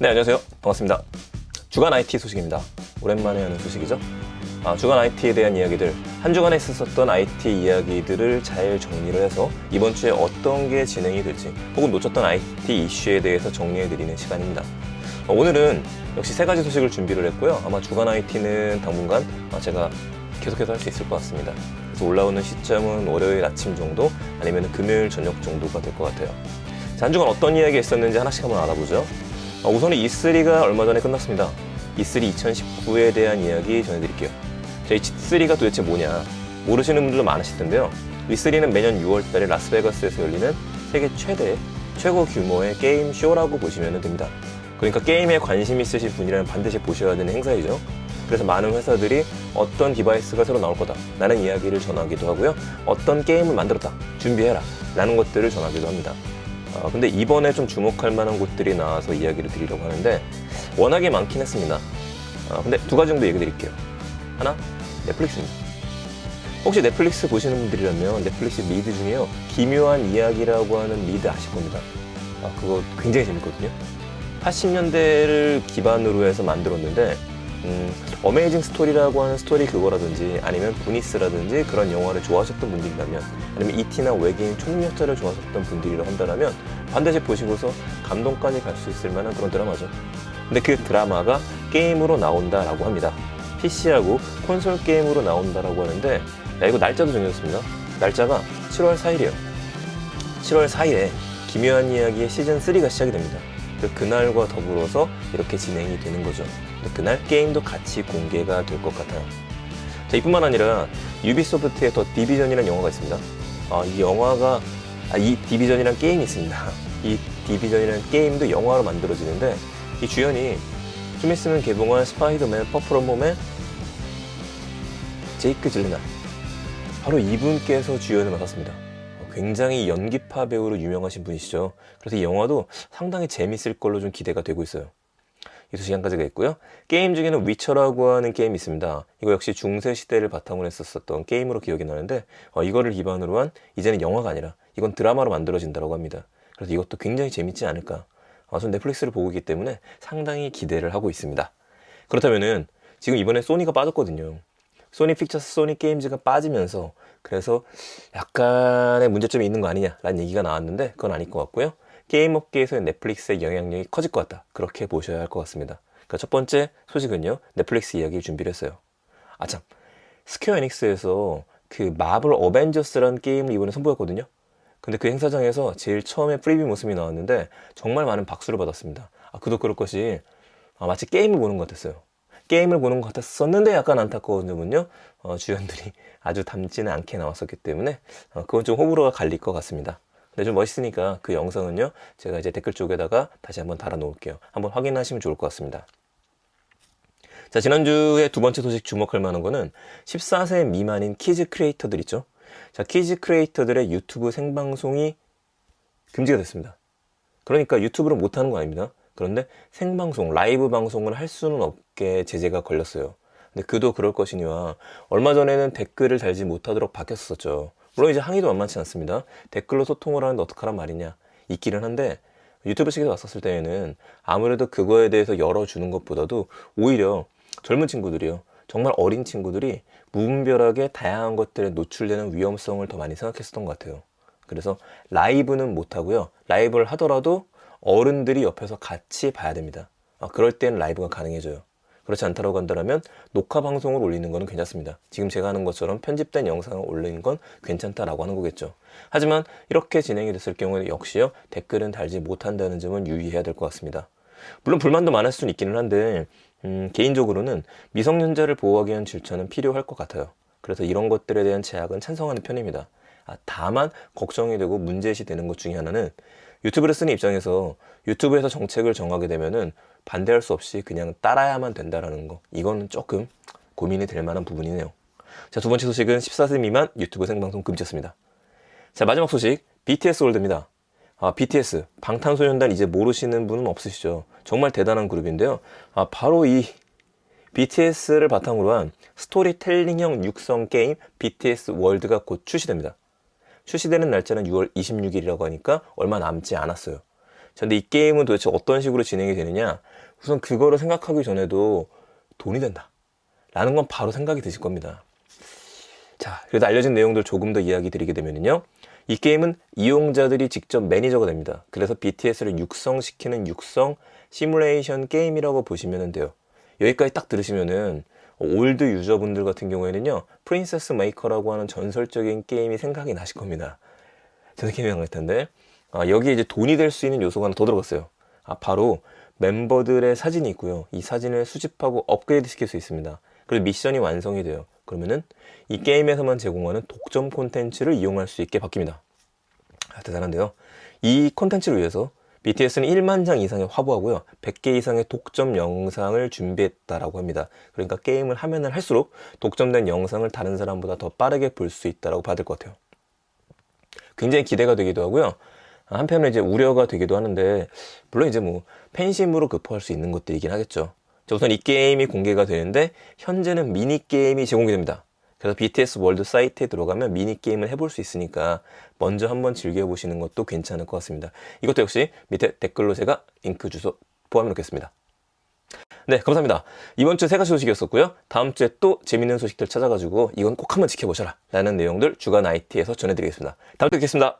네, 안녕하세요. 반갑습니다. 주간 IT 소식입니다. 오랜만에 하는 소식이죠. 아, 주간 IT에 대한 이야기들, 한 주간에 있었던 IT 이야기들을 잘 정리를 해서 이번 주에 어떤 게 진행이 될지, 혹은 놓쳤던 IT 이슈에 대해서 정리해드리는 시간입니다. 어, 오늘은 역시 세 가지 소식을 준비를 했고요. 아마 주간 IT는 당분간 아, 제가 계속해서 할 수 있을 것 같습니다. 그래서 올라오는 시점은 월요일 아침 정도, 아니면 금요일 저녁 정도가 될 것 같아요. 자, 한 주간 어떤 이야기가 있었는지 하나씩 한번 알아보죠. 어, 우선 E3가 얼마 전에 끝났습니다. E3 2019에 대한 이야기 전해드릴게요. 자, E3가 도대체 뭐냐? 모르시는 분들도 많으실 텐데요. E3는 매년 6월 달에 라스베가스에서 열리는 세계 최대, 최고 규모의 게임 쇼라고 보시면 됩니다. 그러니까 게임에 관심 있으신 분이라면 반드시 보셔야 되는 행사이죠. 그래서 많은 회사들이 어떤 디바이스가 새로 나올 거다 라는 이야기를 전하기도 하고요. 어떤 게임을 만들었다, 준비해라 라는 것들을 전하기도 합니다. 어, 근데 이번에 좀 주목할 만한 곳들이 나와서 이야기를 드리려고 하는데 워낙에 많긴 했습니다. 어, 근데 두 가지 정도 얘기 드릴게요. 하나, 넷플릭스입니다. 혹시 넷플릭스 보시는 분들이라면 넷플릭스 리드 중에요. 기묘한 이야기라고 하는 리드 아실 겁니다. 아, 그거 굉장히 재밌거든요. 80년대를 기반으로 해서 만들었는데 음, 어메이징 스토리라고 하는 스토리 그거라든지 아니면 부니스라든지 그런 영화를 좋아하셨던 분들이라면 아니면 이티나 외계인 총력자를 좋아하셨던 분들이라 한다면 반드시 보시고서 감동까지 갈 수 있을 만한 그런 드라마죠. 근데 그 드라마가 게임으로 나온다라고 합니다. PC하고 콘솔 게임으로 나온다라고 하는데 야, 이거 날짜도 정해졌습니다. 날짜가 7월 4일이에요. 7월 4일에 기묘한 이야기의 시즌 3가 시작이 됩니다. 그 그날과 더불어서 이렇게 진행이 되는 거죠. 그날 게임도 같이 공개가 될 것 같아요. 자, 이뿐만 아니라 유비소프트의 더 디비전이라는 영화가 있습니다. 아, 이 영화가 아, 이 디비전이라는 게임이 있습니다. 이 디비전이라는 게임도 영화로 만들어지는데 이 주연이 좀 있으면 개봉할 스파이더맨 몸의 제이크 질레나 바로 이분께서 주연을 맡았습니다. 굉장히 연기파 배우로 유명하신 분이시죠. 그래서 이 영화도 상당히 재밌을 걸로 좀 기대가 되고 있어요. 이한 가지가 있고요. 게임 중에는 위쳐라고 하는 게임이 있습니다. 이거 역시 중세 시대를 바탕으로 했었던 게임으로 기억이 나는데 어, 이거를 기반으로 한 이제는 영화가 아니라 이건 드라마로 만들어진다고 합니다. 그래서 이것도 굉장히 재밌지 않을까. 아, 전 넷플릭스를 보고 있기 때문에 상당히 기대를 하고 있습니다. 그렇다면은 지금 이번에 소니가 빠졌거든요. 소니 픽처스, 소니 게임즈가 빠지면서 그래서 약간의 문제점이 있는 거 아니냐라는 얘기가 나왔는데 그건 아닐 것 같고요. 게임 업계에서의 넷플릭스의 영향력이 커질 것 같다. 그렇게 보셔야 할 것 같습니다. 그러니까 첫 번째 소식은요. 넷플릭스 이야기를 준비를 했어요. 아 참, 스퀘어 에닉스에서 그 마블 어벤져스라는 게임을 이번에 선보였거든요. 근데 그 행사장에서 제일 처음에 프리뷰 모습이 나왔는데 정말 많은 박수를 받았습니다. 아, 그도 그럴 것이 아, 마치 게임을 보는 것 같았어요. 게임을 보는 것 같았었는데 약간 안타까운 점은요. 어, 주연들이 아주 닮지는 않게 나왔었기 때문에 어, 그건 좀 호불호가 갈릴 것 같습니다. 근데 좀 멋있으니까 그 영상은요. 제가 이제 댓글 쪽에다가 다시 한번 달아 놓을게요. 한번 확인하시면 좋을 것 같습니다. 자, 지난주에 두 번째 소식 주목할 만한 거는 14세 미만인 키즈 크리에이터들 있죠. 자, 키즈 크리에이터들의 유튜브 생방송이 금지가 됐습니다. 그러니까 유튜브를 못하는 거 아닙니다. 그런데 생방송, 라이브 방송을 할 수는 없게 제재가 걸렸어요. 근데 그도 그럴 것이니와 얼마 전에는 댓글을 달지 못하도록 바뀌었었죠. 물론 이제 항의도 만만치 않습니다. 댓글로 소통을 하는데 어떡하란 말이냐. 있기는 한데 유튜브 측에서 왔었을 때에는 아무래도 그거에 대해서 열어주는 것보다도 오히려 젊은 친구들이요. 정말 어린 친구들이 무분별하게 다양한 것들에 노출되는 위험성을 더 많이 생각했었던 것 같아요. 그래서 라이브는 못하고요. 라이브를 하더라도 어른들이 옆에서 같이 봐야 됩니다. 아, 그럴 땐 라이브가 가능해져요. 그렇지 않다고 한다면 녹화 방송을 올리는 거는 괜찮습니다. 지금 제가 하는 것처럼 편집된 영상을 올리는 건 괜찮다라고 하는 거겠죠. 하지만 이렇게 진행이 됐을 경우에 역시요 댓글은 달지 못한다는 점은 유의해야 될 것 같습니다. 물론 불만도 많을 수는 있기는 한데 음, 개인적으로는 미성년자를 보호하기 위한 질서는 필요할 것 같아요. 그래서 이런 것들에 대한 제약은 찬성하는 편입니다. 아, 다만 걱정이 되고 문제시 되는 것 중에 하나는 유튜브를 쓰는 입장에서 유튜브에서 정책을 정하게 되면은 반대할 수 없이 그냥 따라야만 된다라는 거. 이거는 조금 고민이 될 만한 부분이네요. 자, 두 번째 소식은 14세 미만 유튜브 생방송 금지였습니다. 자, 마지막 소식. BTS 월드입니다. 아, BTS. 방탄소년단 이제 모르시는 분은 없으시죠? 정말 대단한 그룹인데요. 아, 바로 이 BTS를 바탕으로 한 스토리텔링형 육성 게임 BTS 월드가 곧 출시됩니다. 출시되는 날짜는 6월 26일이라고 하니까 얼마 남지 않았어요. 근데 이 게임은 도대체 어떤 식으로 진행이 되느냐? 우선 그거를 생각하기 전에도 돈이 된다. 라는 건 바로 생각이 드실 겁니다. 자, 그래도 알려진 내용들 조금 더 이야기 드리게 되면요. 이 게임은 이용자들이 직접 매니저가 됩니다. 그래서 BTS를 육성시키는 육성 시뮬레이션 게임이라고 보시면 돼요. 여기까지 딱 들으시면은 올드 유저분들 같은 경우에는요, 프린세스 메이커라고 하는 전설적인 게임이 생각이 나실 겁니다. 저도 게임이 안갈 텐데, 아, 여기에 이제 돈이 될 수 있는 요소가 하나 더 들어갔어요. 아, 바로 멤버들의 사진이 있고요. 이 사진을 수집하고 업그레이드 시킬 수 있습니다. 그리고 미션이 완성이 돼요. 그러면은 이 게임에서만 제공하는 독점 콘텐츠를 이용할 수 있게 바뀝니다. 아, 대단한데요. 이 콘텐츠를 위해서 BTS는 1만 장 이상의 화보하고요. 100개 이상의 독점 영상을 준비했다라고 합니다. 그러니까 게임을 하면 할수록 독점된 영상을 다른 사람보다 더 빠르게 볼 수 있다라고 받을 것 같아요. 굉장히 기대가 되기도 하고요. 한편으로 이제 우려가 되기도 하는데 물론 이제 뭐 팬심으로 급포할 수 있는 것들이긴 하겠죠. 자, 우선 이 게임이 공개가 되는데 현재는 미니 게임이 제공이 됩니다. 그래서 BTS 월드 사이트에 들어가면 미니 게임을 해볼 수 있으니까 먼저 한번 즐겨보시는 것도 괜찮을 것 같습니다. 이것도 역시 밑에 댓글로 제가 링크 주소 포함해 놓겠습니다. 네, 감사합니다. 이번 주 세 가지 소식이었었고요. 다음 주에 또 재밌는 소식들 찾아가지고 이건 꼭 한번 지켜보셔라 라는 내용들 주간 IT에서 전해드리겠습니다. 다음 주에 뵙겠습니다.